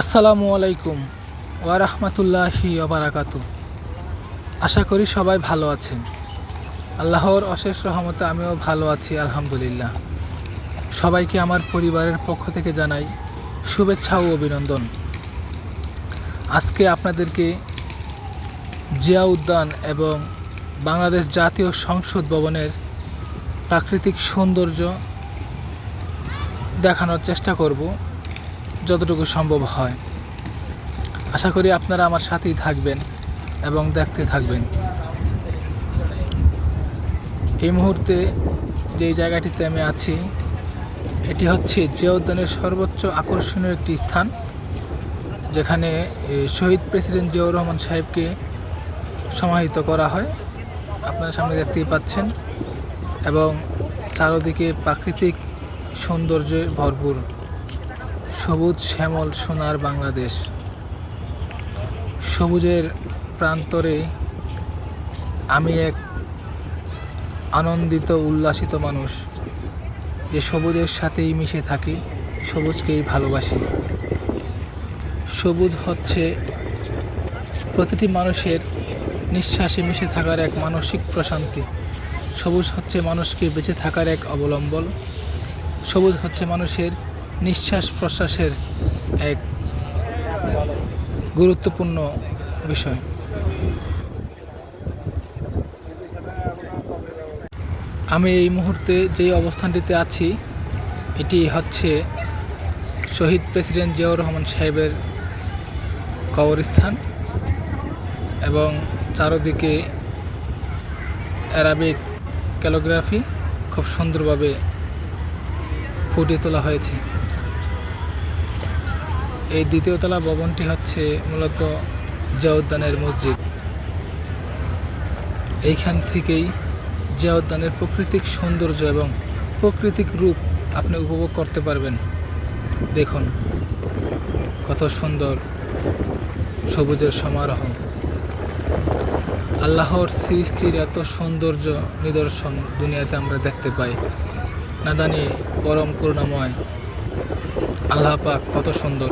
আসসালামু আলাইকুম ওয়া রাহমাতুল্লাহি ওয়া বারাকাতু। আশা করি সবাই ভালো আছেন। আল্লাহর অশেষ রহমতে আমিও ভালো আছি, আলহামদুলিল্লাহ। সবাইকে আমার পরিবারের পক্ষ থেকে জানাই শুভেচ্ছা ও অভিনন্দন। আজকে আপনাদেরকে জিয়া উদ্যান এবং বাংলাদেশ জাতীয় সংসদ ভবনের প্রাকৃতিক সৌন্দর্য দেখানোর চেষ্টা করব। যতটুকু সম্ভব হয়। আশা করি আপনারা আমার সাথেই থাকবেন এবং দেখতে থাকবেন। এই মুহূর্তে যেই জায়গাটিতে আমি আছি, এটি হচ্ছে জিয়া উদ্যানের সর্বোচ্চ আকর্ষণীয় একটি স্থান, যেখানে শহীদ প্রেসিডেন্ট জিয়াউর রহমান সাহেবকে সমাহিত করা হয়। আপনারা সামনে দেখতেই পাচ্ছেন এবং চারদিকে প্রাকৃতিক সৌন্দর্যে ভরপুর। সবুজ শ্যামল সোনার বাংলাদেশ। সবুজের প্রান্তরে আমি এক আনন্দিত, উল্লাসিত মানুষ, যে সবুজের সাথেই মিশে থাকি, সবুজকেই ভালোবাসি। সবুজ হচ্ছে প্রতিটি মানুষের নিঃশ্বাসে মিশে থাকার এক মানসিক প্রশান্তি। সবুজ হচ্ছে মানুষকে বেঁচে থাকার এক অবলম্বন। সবুজ হচ্ছে মানুষের নিঃশ্বাস প্রশ্বাসের এক গুরুত্বপূর্ণ বিষয়। আমি এই মুহূর্তে যেই অবস্থানটিতে আছি, এটি হচ্ছে শহীদ প্রেসিডেন্ট জিয়াউর রহমান সাহেবের কবরস্থান এবং চারদিকে অ্যারাবিক ক্যালোগ্রাফি খুব সুন্দরভাবে ফুটিয়ে তোলা হয়েছে। এই দ্বিতীয় তলা ভবনটি হচ্ছে মূলত জিয়াউদ্দানের মসজিদ। এইখান থেকেই জিয়া উদ্যানের প্রাকৃতিক সৌন্দর্য এবং প্রাকৃতিক রূপ আপনি উপভোগ করতে পারবেন। দেখুন, কত সুন্দর সবুজের সমারোহ। আল্লাহর সৃষ্টির এত সৌন্দর্য নিদর্শন দুনিয়াতে আমরা দেখতে পাই। না জানি পরম করুণাময় আল্লাহ পাক কত সুন্দর।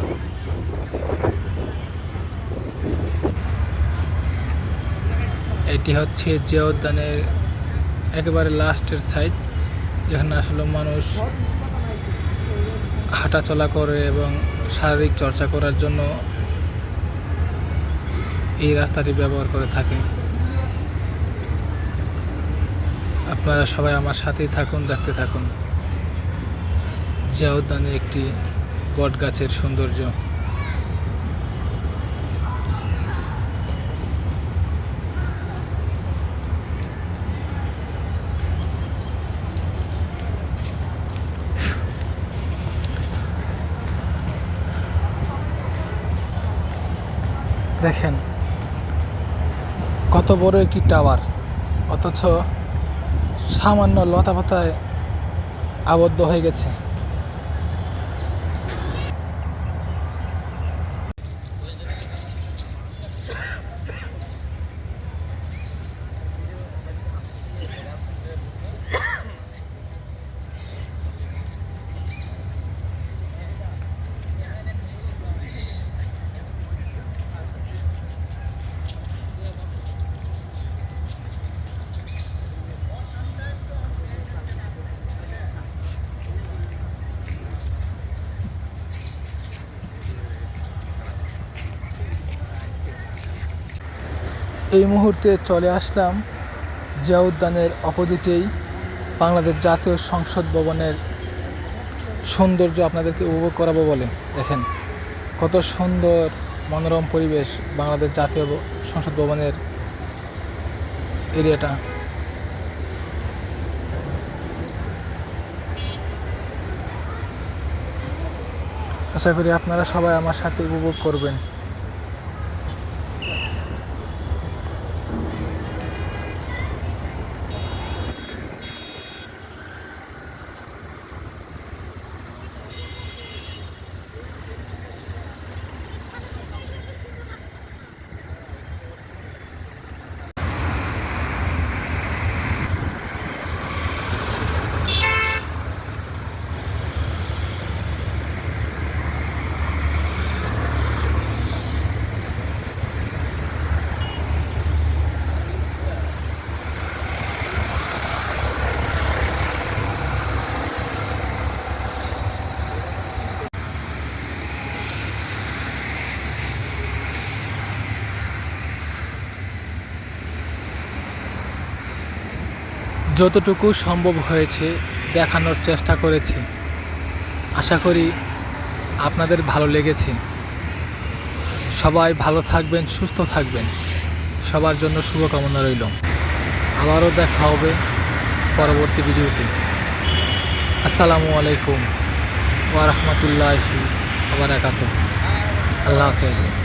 এটি হচ্ছে জিয়া উদ্যানের একেবারে লাস্টের সাইড যেখানে আসলে মানুষ হাঁটাচলা করে এবং শারীরিক চর্চা করার জন্য এই রাস্তাটি ব্যবহার করে থাকে। আপনারা সবাই আমার সাথেই থাকুন, দেখতে থাকুন। জিয়া উদ্যানের একটি বট গাছের সৌন্দর্য। দেখেন কত বড় একটি টাওয়ার অথচ সামান্য লতা পাতায় আবদ্ধ হয়ে গেছে। এই মুহূর্তে চলে আসলাম জিয়া উদ্যানের অপোজিটেই বাংলাদেশ জাতীয় সংসদ ভবনের সৌন্দর্য আপনাদেরকে উপভোগ করাবো বলে। দেখেন, কত সুন্দর মনোরম পরিবেশ বাংলাদেশ জাতীয় সংসদ ভবনের এরিয়াটা। আশা করি আপনারা সবাই আমার সাথে উপভোগ করবেন। যতটুকু সম্ভব হয়েছে দেখানোর চেষ্টা করেছি। আশা করি আপনাদের ভালো লেগেছে। সবাই ভালো থাকবেন, সুস্থ থাকবেন। সবার জন্য শুভকামনা রইল। আবারও দেখা হবে পরবর্তী ভিডিওতে। আসসালামু আলাইকুম ওয়া বারাকাতুহু। আল্লাহ হাফেজ।